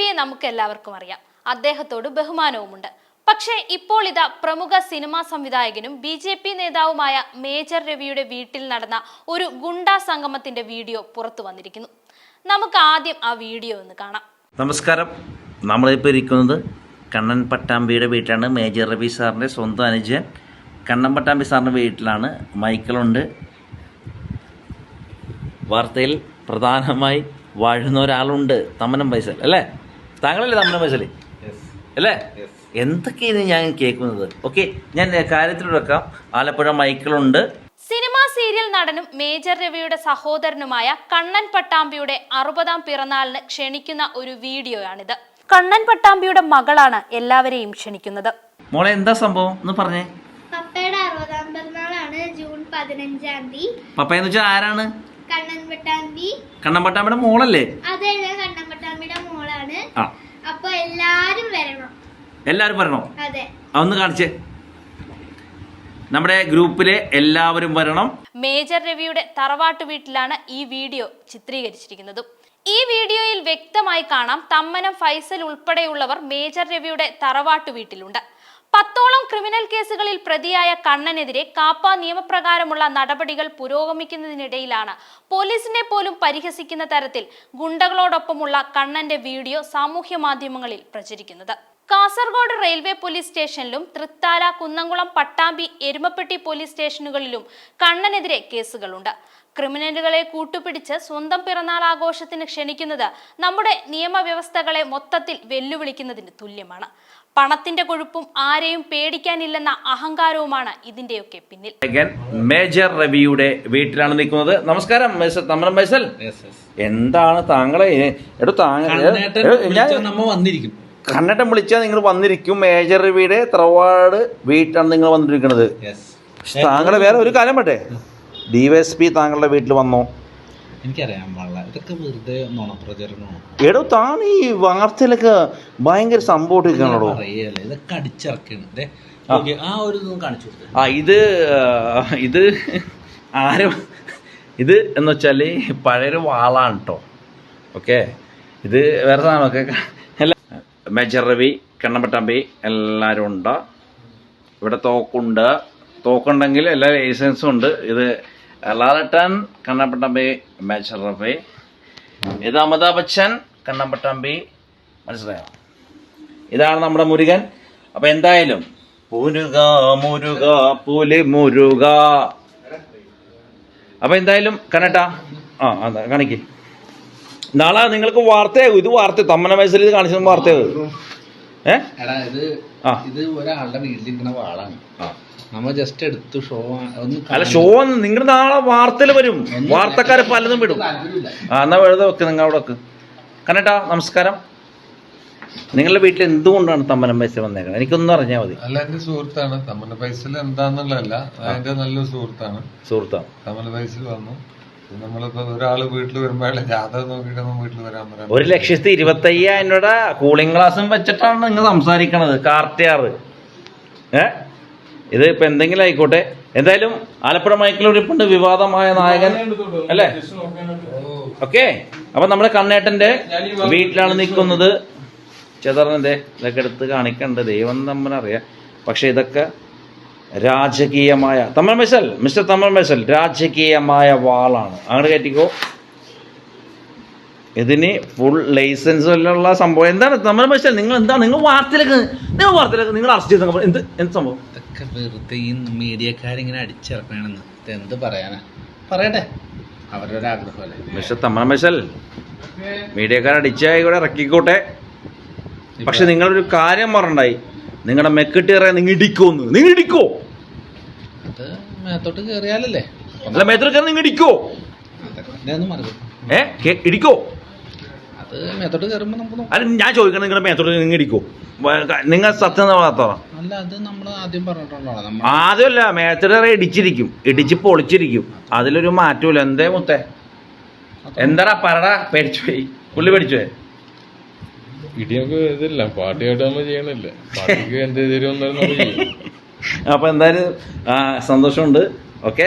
രവിയെ നമുക്ക് എല്ലാവർക്കും അറിയാം. അദ്ദേഹത്തോട് ബഹുമാനവുമുണ്ട്. പക്ഷേ ഇപ്പോൾ ഇതാ പ്രമുഖ സിനിമാ സംവിധായകനും ബി ജെ പി നേതാവുമായ മേജർ രവിയുടെ വീട്ടിൽ നടന്ന ഒരു ഗുണ്ടാ സംഗമത്തിന്റെ വീഡിയോ പുറത്തു വന്നിരിക്കുന്നു. നമുക്ക് ആദ്യം ആ വീഡിയോ ഒന്ന് കാണാം. നമസ്കാരം. നമ്മളിപ്പോൾ ഇരിക്കുന്നത് കണ്ണൻ പട്ടാമ്പിയുടെ വീട്ടാണ് മേജർ രവി സാറിന്റെ സ്വന്തം അനുജൻ. കണ്ണൻ പട്ടാമ്പി സാറിന്റെ വീട്ടിലാണ്. മൈക്കിളുണ്ട്. വാർത്തയിൽ പ്രധാനമായി വാഴുന്ന ഒരാളുണ്ട്. തമ്മനം പൈസ അല്ലേ? താങ്കളല്ലേ തമ്മനം പൈസൽ അല്ലേ? എന്തൊക്കെയാണ് ഞാൻ കേൾക്കുന്നത്? ഓക്കെ ഞാൻ കാര്യത്തിൽ വെക്കാം. ആലപ്പുഴ മൈക്കിളുണ്ട്. സിനിമാ സീരിയൽ നടനും മേജർ രവിയുടെ സഹോദരനുമായ കണ്ണൻ പട്ടാമ്പിയുടെ അറുപതാം പിറന്നാളിന് ക്ഷണിക്കുന്ന ഒരു വീഡിയോയാണിത്. കണ്ണൻ പട്ടാമ്പിയുടെ മകളാണ് എല്ലാവരെയും ക്ഷണിക്കുന്നത്. മോളെ എന്താ സംഭവം? എന്ന് പറഞ്ഞേ. പപ്പയുടെ അറുപതാം പിറന്നാളാണ് ജൂൺ പതിനഞ്ചാം തീയതി. പപ്പയെന്ന് വെച്ചാൽ ആരാണ്? കണ്ണൻ പട്ടാമ്പി. കണ്ണൻ പട്ടാമ്പിയുടെ മോളല്ലേ? അതെ കണ്ണൻ അപ്പൊ എല്ലാരും വരണം. എല്ലാവരും വരണോ? അതൊന്ന് കാണിച്ചേ. നമ്മുടെ ഗ്രൂപ്പിലെ എല്ലാവരും വരണം. മേജർ രവിയുടെ തറവാട്ട് വീട്ടിലാണ് ഈ വീഡിയോ ചിത്രീകരിച്ചിരിക്കുന്നത്. ഈ വീഡിയോയിൽ വ്യക്തമായി കാണാം തമ്മനം ഫൈസൽ ഉൾപ്പെടെയുള്ളവർ മേജർ രവിയുടെ തറവാട്ട് വീട്ടിലുണ്ട്. പത്തോളം ക്രിമിനൽ കേസുകളിൽ പ്രതിയായ കണ്ണനെതിരെ കാപ്പ നിയമപ്രകാരമുള്ള നടപടികൾ പുരോഗമിക്കുന്നതിനിടയിലാണ്. പോലീസിനെ പോലും പരിഹസിക്കുന്ന തരത്തിൽ ഗുണ്ടകളോടൊപ്പമുള്ള കണ്ണന്റെ വീഡിയോ സാമൂഹ്യ മാധ്യമങ്ങളിൽ പ്രചരിക്കുന്നത്. കാസർഗോഡ് റെയിൽവേ പോലീസ് സ്റ്റേഷനിലും തൃത്താല കുന്നംകുളം പട്ടാമ്പി എരുമപ്പെട്ടി പോലീസ് സ്റ്റേഷനുകളിലും കണ്ണനെതിരെ കേസുകളുണ്ട്. ക്രിമിനലുകളെ കൂട്ടുപിടിച്ച് സ്വന്തം പിറന്നാൾ ആഘോഷത്തിന് ക്ഷണിക്കുന്നത് നമ്മുടെ നിയമവ്യവസ്ഥകളെ മൊത്തത്തിൽ വെല്ലുവിളിക്കുന്നതിന് തുല്യമാണ്. പണത്തിന്റെ കൊഴുപ്പും ആരെയും പേടിക്കാനില്ലെന്ന അഹങ്കാരവുമാണ് ഇതിന്റെയൊക്കെ പിന്നിൽ. മേജർ രവിയുടെ വീട്ടിലാണ് നിൽക്കുന്നത്. നമസ്കാരം തമരം മൈസൽ എന്താണ് താങ്കളെ എടോ താങ്കൾ വന്നിരിക്കും. കണ്ണട്ടം വിളിച്ചാൽ നിങ്ങൾ വന്നിരിക്കും. മേജർ രവിയുടെ തറവാട് വീട്ടാണ് നിങ്ങൾ വന്നിരിക്കുന്നത്. താങ്കളെ വേറെ ഒരു കാര്യം പറ്റേ പി താങ്കളുടെ വീട്ടിൽ വന്നോ. എനിക്കറിയാം വള്ള ഇതൊക്കെ വെറുതെ നുണപ്രചരണമാണ്. എടോ താൻ ഈ വാർത്തയിലൊക്കെ ഭയങ്കര സംഭവിക്കണോ അറിയാലോ ഇതൊക്കെ അടിച്ചിറക്കണം ആ. ഒരു ഇതൊന്നും കാണിച്ചു കൊടുത്തേ ആ ഇത് ഇത് ആരും ഇത് എന്ന് വെച്ചാൽ പഴയൊരു വാളാണ് കേട്ടോ ഓക്കെ? ഇത് വേറെ സാധനമൊക്കെ മെജർ മേജർ രവി കണ്ണമ്പട്ടമ്പി എല്ലാവരും ഉണ്ട്? ഇവിടെ തോക്കുണ്ട്. തോക്കുണ്ടെങ്കിൽ എല്ലാ ലൈസൻസും ഉണ്ട്. ഇത് ലാലട്ടൻ കണ്ണപ്പട്ടമ്പി മേജർ രവി ഇത് അമിതാഭ് ബച്ചൻ കണ്ണമ്പട്ടമ്പി മനസ്സിലായോ ഇതാണ് നമ്മുടെ മുരുകൻ അപ്പൊ എന്തായാലും മുരുക മുരുക പുലി മുരുക അപ്പൊ എന്തായാലും കനട്ടാ ആ അതാ കാണിക്ക്। നാളെ നിങ്ങൾക്ക് വാർത്തയാകും. ഇത് വാർത്ത തമ്മന വയസ്സിൽ ഇത് കാണിച്ചത് വാർത്തയാകും. ഏ? എടാ ഇത് ഇത് ഒരാളുടെ വീട്ടിലിരിക്കുന്ന വാളാണ്. ആ. നമ്മ ജസ്റ്റ് എടുത്തു ഷോ ഒന്ന് അല്ല ഷോ നിങ്ങൾ നാളെ വാർത്തയിൽ വരും. വാർത്തക്കാരെ പലതും വിടും. ആ എന്നാ വെറുതെ വെക്ക് നിങ്ങൾ അവിടെ വെക്ക്. കനട്ടാ നമസ്കാരം. നിങ്ങളുടെ വീട്ടിൽ എന്തുകൊണ്ടാണ് തമ്മനം പൈസ വന്നേക്കുന്നത് എനിക്കൊന്നും അറിഞ്ഞാൽ മതി. അല്ല എന്റെ സുഹൃത്താണ്. തമ്മന പൈസ എന്താന്നുള്ളതല്ല. നല്ല നല്ലൊരു സുഹൃത്താണ്. സുഹൃത്താണ് തമ്മന പൈസ വന്നു. നമ്മളിപ്പോ ഒരാൾ വീട്ടിൽ ജാതകം വീട്ടിൽ വരാൻ ഒരു ലക്ഷത്തി ഇരുപത്തി അയ്യായിരം രൂപ കൂളിംഗ് ഗ്ലാസും വെച്ചിട്ടാണ് നിങ്ങൾ സംസാരിക്കണത് കാർത്തിയാറ്. ഏ? ഇത് ഇപ്പൊ എന്തെങ്കിലും ആയിക്കോട്ടെ. എന്തായാലും ആലപ്പുഴ മൈക്കിലൂടെ ഇപ്പുണ്ട് വിവാദമായ നായകൻ അല്ലേ? ഓക്കെ. അപ്പൊ നമ്മുടെ കണ്ണേട്ടന്റെ വീട്ടിലാണ് നിൽക്കുന്നത്. ചെതറിന്റെ ഇതൊക്കെ എടുത്ത് കാണിക്കണ്ട്. ദൈവം തമ്മനറിയാം പക്ഷെ ഇതൊക്കെ രാജകീയമായ തമിഴ് മെസൽ മിസ്റ്റർ തമിഴ് മെസൽ രാജകീയമായ വാളാണ്. അങ്ങോട്ട് കയറ്റിക്കോ. ഇതിന് ഫുൾ ലൈസൻസ് ഉള്ള സംഭവം. എന്താണ് തമിഴ് മെസൽ നിങ്ങൾ എന്താ? നിങ്ങൾ വാർത്തയിലേക്ക് നിങ്ങൾ വാർത്തയിലേക്ക് നിങ്ങൾ അറസ്റ്റ് ചെയ്ത? എന്ത് എന്ത് സംഭവം? ഇതൊക്കെ വെറുതെ ഈ മീഡിയക്കാരിങ്ങനെ അടിച്ചിറക്കണെന്ന് ഇത് എന്ത് പറയാനാ? പറയട്ടെ. അവരുടെ ഒരു ആഗ്രഹമല്ലേ മീഡിയക്കാർ അടിച്ചായി കൂടെ ഇറക്കിക്കോട്ടെ. പക്ഷെ നിങ്ങളൊരു കാര്യം പറഞ്ഞിട്ടുണ്ടായി. നിങ്ങളുടെ മെക്കിട്ടേറെ നിങ്ങൾ ഇടിക്കോന്ന് നിങ്ങൾ ഇടിക്കോ? അത് മേത്തോട്ട് കയറിയാലല്ലേ? അല്ല കയറി നിങ്ങൾ ഇടിക്കോ? അതൊക്കെ ഇതൊന്നും മറക്കും ഏ? കേ- ഇടിക്കോ? അത് മേത്തോട്ട് കയറുമ്പോൾ നമുക്ക് അല്ല ഞാൻ ചോദിക്കണം നിങ്ങളുടെ മേത്തോട്ട് നിങ്ങൾ ഇടിക്കോ? നിങ്ങൾ സത്യം പറയാത്തോ അല്ല അത് നമ്മൾ ആദ്യം പറഞ്ഞിട്ടുള്ളതാണ്. നമ്മൾ ആദ്യമല്ല മേത്തിടറെ ഇടിച്ചിരിക്കും. ഇടിച്ച് പൊളിച്ചിരിക്കും. അതിലൊരു മാറ്റമില്ല എന്തേ മുത്തേ? എന്താടാ പറടാ? പേടിച്ചു പോയി. പുള്ളി പേടിച്ചു പോയി. ഇടിയൊക്കെ ഇതില്ല. പാർട്ടിയായിട്ട് നമ്മൾ ചെയ്യണില്ല. പാർട്ടിക്ക് എന്ത് തരുമെന്നാലും അപ്പൊ എന്തായാലും സന്തോഷമുണ്ട്. ഓക്കെ?